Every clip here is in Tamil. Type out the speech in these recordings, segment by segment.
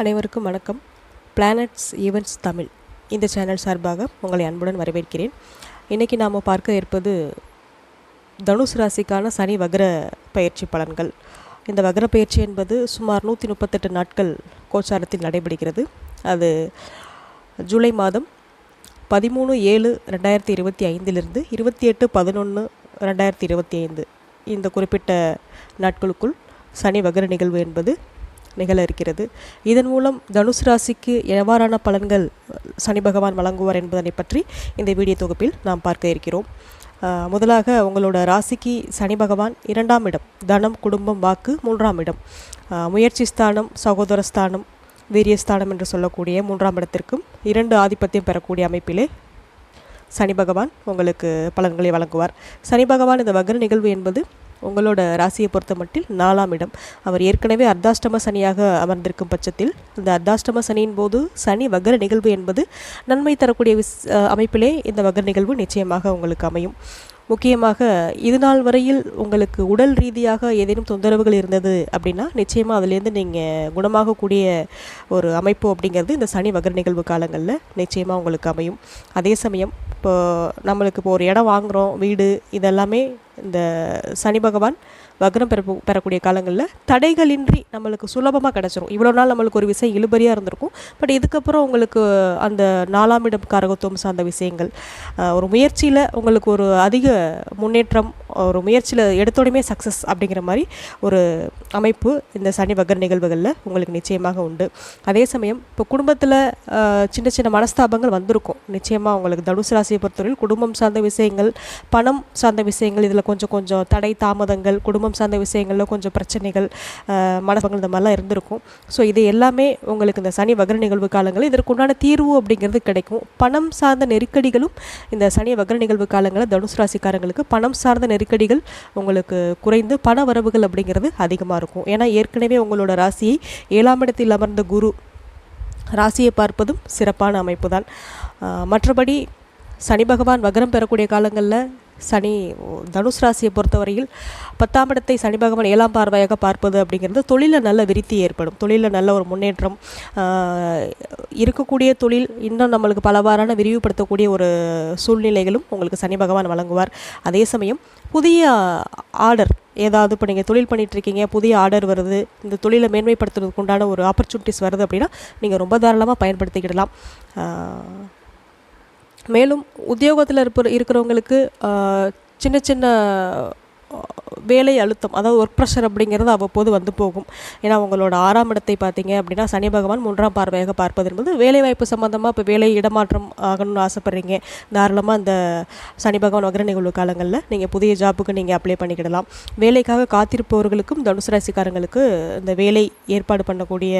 அனைவருக்கும் வணக்கம். Planets events Tamil. இந்த சேனல் சார்பாக உங்களை அன்புடன் வரவேற்கிறேன். இன்றைக்கி நாம் பார்க்க இருப்பது தனுசு ராசிக்கான சனி வக்ர பயிற்சி பலன்கள். இந்த வக்ர பயிற்சி என்பது சுமார் நூற்றி முப்பத்தெட்டு நாட்கள் கோச்சாரத்தில் நடைபெறுகிறது. அது ஜூலை மாதம் பதிமூணு ஏழு ரெண்டாயிரத்தி இருபத்தி ஐந்திலிருந்து இருபத்தி எட்டு பதினொன்று ரெண்டாயிரத்தி இருபத்தி ஐந்து. இந்த குறிப்பிட்ட நாட்களுக்குள் சனி வகர நிகழ்வு என்பது நிகழ இருக்கிறது. இதன் மூலம் தனுசு ராசிக்கு எவ்வாறான பலன்கள் சனி பகவான் வழங்குவார் என்பதனை பற்றி இந்த வீடியோ தொகுப்பில் நாம் பார்க்க இருக்கிறோம். முதலாக உங்களோட ராசிக்கு சனி பகவான் இரண்டாம் இடம் தனம் குடும்பம் வாக்கு மூன்றாம் இடம். முயற்சி ஸ்தானம் சகோதர ஸ்தானம் வீரியஸ்தானம் என்று சொல்லக்கூடிய மூன்றாம் இடத்திற்கும் இரண்டு ஆதிபத்தியம் பெறக்கூடிய அமைப்பிலே சனி பகவான் உங்களுக்கு பலன்களை வழங்குவார். சனி பகவான் இந்த வக்ர நிகழ்வு என்பது உங்களோட ராசியை பொறுத்த மட்டில் நாலாம் இடம். அவர் ஏற்கனவே அர்த்தாஷ்டம சனியாக அமர்ந்திருக்கும் பட்சத்தில் இந்த அர்த்தாஷ்டம சனியின் போது சனி வகர நிகழ்வு என்பது நன்மை தரக்கூடிய விஸ் அமைப்பிலே இந்த வகர நிகழ்வு நிச்சயமாக உங்களுக்கு அமையும். முக்கியமாக இது நாள் வரையில் உங்களுக்கு உடல் ரீதியாக ஏதேனும் தொந்தரவுகள் இருந்தது அப்படின்னா நிச்சயமாக அதுலேருந்து நீங்கள் குணமாகக்கூடிய ஒரு அமைப்பு அப்படிங்கிறது இந்த சனி வகர் நிகழ்வு காலங்களில் நிச்சயமாக உங்களுக்கு அமையும். அதே சமயம் இப்போ நம்மளுக்கு இப்போ ஒரு இடம் வாங்குகிறோம் வீடு இதெல்லாமே இந்த சனி பகவான் வக்ரம் பெற பெறக்கூடிய காலங்களில் தடைகளின்றி நம்மளுக்கு சுலபமாக கிடச்சிரும். இவ்வளோ நாள் நம்மளுக்கு ஒரு விஷயம் இழுபறியாக இருந்திருக்கும். பட் இதுக்கப்புறம் உங்களுக்கு அந்த நாலாம் இடம் காரகத்துவம் சார்ந்த விஷயங்கள் ஒரு முயற்சியில் உங்களுக்கு ஒரு அதிக முன்னேற்றம் ஒரு முயற்சியில் எடுத்தோடையுமே சக்ஸஸ் அப்படிங்கிற மாதிரி ஒரு அமைப்பு இந்த சனி வகர் நிகழ்வுகளில் உங்களுக்கு நிச்சயமாக உண்டு. அதே சமயம் இப்போ குடும்பத்தில் சின்ன சின்ன மனஸ்தாபங்கள் வந்திருக்கும். நிச்சயமாக உங்களுக்கு தனுசு ராசியை பொறுத்தவரையில் குடும்பம் சார்ந்த விஷயங்கள் பணம் சார்ந்த விஷயங்கள் இதில் கொஞ்சம் கொஞ்சம் தடை தாமதங்கள் குடும்பம் சார்ந்த விஷயங்களில் கொஞ்சம் பிரச்சனைகள் ஆஹ் மனசங்கள் இந்த மாதிரிலாம் இருந்திருக்கும். ஸோ இது எல்லாமே உங்களுக்கு இந்த சனி வகர் நிகழ்வு காலங்களில் இதற்குண்டான தீர்வு அப்படிங்கிறது கிடைக்கும். பணம் சார்ந்த நெருக்கடிகளும் இந்த சனி வகர நிகழ்வு காலங்களில் தனுசு ராசிக்காரங்களுக்கு பணம் சார்ந்த நெருக்கடிகள் உங்களுக்கு குறைந்து பண வரவுகள் அப்படிங்கிறது அதிகமாக இருக்கும். ஏன்னா ஏற்கனவே உங்களோட ராசியை ஏழாம் இடத்தில் அமர்ந்த குரு ராசியை பார்ப்பதும் சிறப்பான அமைப்பு தான் மற்றபடி சனி பகவான் வக்ரம் பெறக்கூடிய காலங்களில் சனி தனுஷ் ராசியை பொறுத்தவரையில் பத்தாம் இடத்தை சனி பகவான் ஏழாம் பார்வையாக பார்ப்பது அப்படிங்கிறது தொழிலில் நல்ல விருத்தி ஏற்படும். தொழிலில் நல்ல ஒரு முன்னேற்றம் இருக்கக்கூடிய தொழில் இன்னும் நம்மளுக்கு பலவாறான விரிவுபடுத்தக்கூடிய ஒரு சூழ்நிலைகளும் உங்களுக்கு சனி பகவான் வழங்குவார். அதே சமயம் புதிய ஆர்டர் ஏதாவது இப்போ நீங்கள் தொழில் பண்ணிகிட்ருக்கீங்க புதிய ஆர்டர் வருது இந்த தொழிலை மேன்மைப்படுத்துறதுக்கு உண்டான ஒரு ஆப்பர்ச்சுனிட்டிஸ் வருது அப்படின்னா நீங்கள் ரொம்ப தாராளமாக பயன்படுத்திக்கிடலாம். மேலும் உத்தியோகத்தில் இருப்ப இருக்கிறவங்களுக்கு சின்ன சின்ன வேலை அழுத்தம் அதாவது ஒர்க் ப்ரெஷர் அப்படிங்கிறது அவ்வப்போது வந்து போகும். ஏன்னா உங்களோட ஆறாம் இடத்தை பார்த்தீங்க அப்படின்னா சனி பகவான் மூன்றாம் பார்வையாக பார்ப்பது என்பது வேலைவாய்ப்பு சம்மந்தமாக இப்போ வேலை இடமாற்றம் ஆகணும்னு ஆசைப்பட்றீங்க. தாராளமாக அந்த சனி பகவான் வக்ர நிகழ்வு காலங்களில் நீங்கள் புதிய ஜாப்புக்கு நீங்கள் அப்ளை பண்ணிக்கிடலாம். வேலைக்காக காத்திருப்பவர்களுக்கும் தனுசு ராசிக்காரங்களுக்கு இந்த வேலை ஏற்பாடு பண்ணக்கூடிய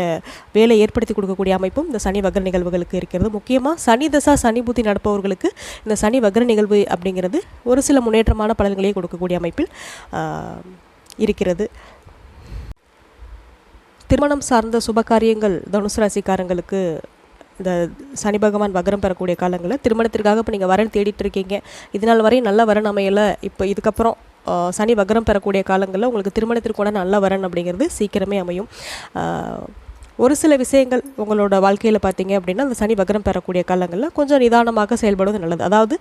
வேலை ஏற்படுத்தி கொடுக்கக்கூடிய அமைப்பும் இந்த சனி வகர நிகழ்வுகளுக்கு இருக்கிறது. முக்கியமாக சனி தசா சனி புத்தி நடப்பவர்களுக்கு இந்த சனி வகர நிகழ்வு அப்படிங்கிறது ஒரு சில முன்னேற்றமான பலன்களை கொடுக்கக்கூடிய அமைப்பில் இருக்கிறது. திருமணம் சார்ந்த சுப காரியங்கள் தனுசு ராசிக்காரங்களுக்கு இந்த சனி பகவான் வகரம் பெறக்கூடிய காலங்களில் திருமணத்திற்காக இப்போ நீங்கள் வரன் தேடிட்டு இருக்கீங்க. இது நாள் வரையும் நல்ல வரன் அமையலை. இப்போ இதுக்கப்புறம் சனி வகரம் பெறக்கூடிய காலங்களில் உங்களுக்கு திருமணத்திற்குள்ள நல்ல வரன் அப்படிங்கிறது சீக்கிரமே அமையும். ஒரு சில விஷயங்கள் உங்களோட வாழ்க்கையில் பார்த்தீங்க அப்படின்னா அந்த சனி வக்ரம் பெறக்கூடிய காலங்களில் கொஞ்சம் நிதானமாக செயல்படுவது நல்லது. அதாவது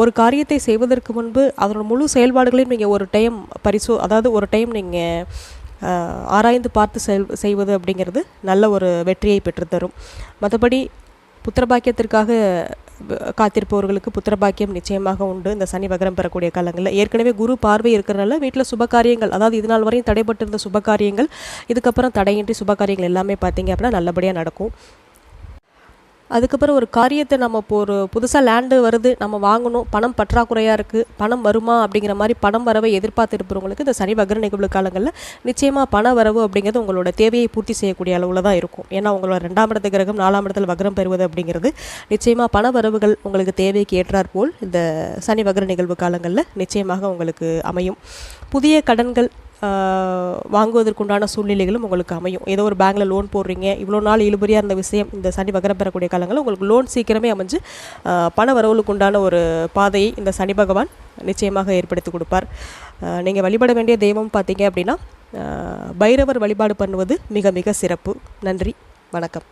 ஒரு காரியத்தை செய்வதற்கு முன்பு அதனோட முழு செயல்பாடுகளையும் நீங்கள் ஒரு டைம் பரிசோ அதாவது ஒரு டைம் நீங்கள் ஆராய்ந்து பார்த்து செல் செய்வது அப்படிங்கிறது நல்ல ஒரு வெற்றியை பெற்றுத்தரும். மற்றபடி புத்திரபாக்கியத்திற்காக காத்திருப்பவர்களுக்கு புத்திரபாக்கியம் நிச்சயமாக உண்டு. இந்த சனி வகரம் பெறக்கூடிய காலங்களில் ஏற்கனவே குரு பார்வை இருக்கிறனால வீட்டில் சுபகாரியங்கள் அதாவது இது நாள் வரையும் தடைப்பட்டிருந்த சுபகாரியங்கள் இதுக்கப்புறம் தடையின்றி சுப காரியங்கள் எல்லாமே பார்த்தீங்க அப்படின்னா நல்லபடியாக நடக்கும். அதுக்கப்புறம் ஒரு காரியத்தை நம்ம இப்போ ஒரு புதுசாக லேண்டு வருது நம்ம வாங்கணும் பணம் பற்றாக்குறையாக இருக்குது பணம் வருமா அப்படிங்கிற மாதிரி பணம் வரவை எதிர்பார்த்து இருப்பவங்களுக்கு இந்த சனி வக்ர நிகழ்வு காலங்களில் நிச்சயமாக பண வரவு அப்படிங்கிறது உங்களோட தேவையை பூர்த்தி செய்யக்கூடிய அளவில் தான் இருக்கும். ஏன்னா உங்களோட ரெண்டாம் இடத்து கிரகம் நாலாம் இடத்துல வக்ரம் பெறுவது அப்படிங்கிறது நிச்சயமாக பண வரவுகள் உங்களுக்கு தேவைக்கு ஏற்றாற் போல் இந்த சனி வக்ர நிகழ்வு காலங்களில் நிச்சயமாக உங்களுக்கு அமையும். புதிய கடன்கள் வாங்குவதற்குண்டான சூழ்நிலைகளும் உங்களுக்கு அமையும். ஏதோ ஒரு பேங்கில் லோன் போடுறீங்க இவ்வளோ நாள் இழுபறியாக இருந்த விஷயம் இந்த சனி பகரம் பெறக்கூடிய காலங்களில் உங்களுக்கு லோன் சீக்கிரமே அமைஞ்சு பண வரவுகளுக்குண்டான ஒரு பாதையை இந்த சனி பகவான் நிச்சயமாக ஏற்படுத்தி கொடுப்பார். நீங்கள் வழிபட வேண்டிய தெய்வம் பார்த்தீங்க அப்படின்னா பைரவர் வழிபாடு பண்ணுவது மிக மிக சிறப்பு. நன்றி வணக்கம்.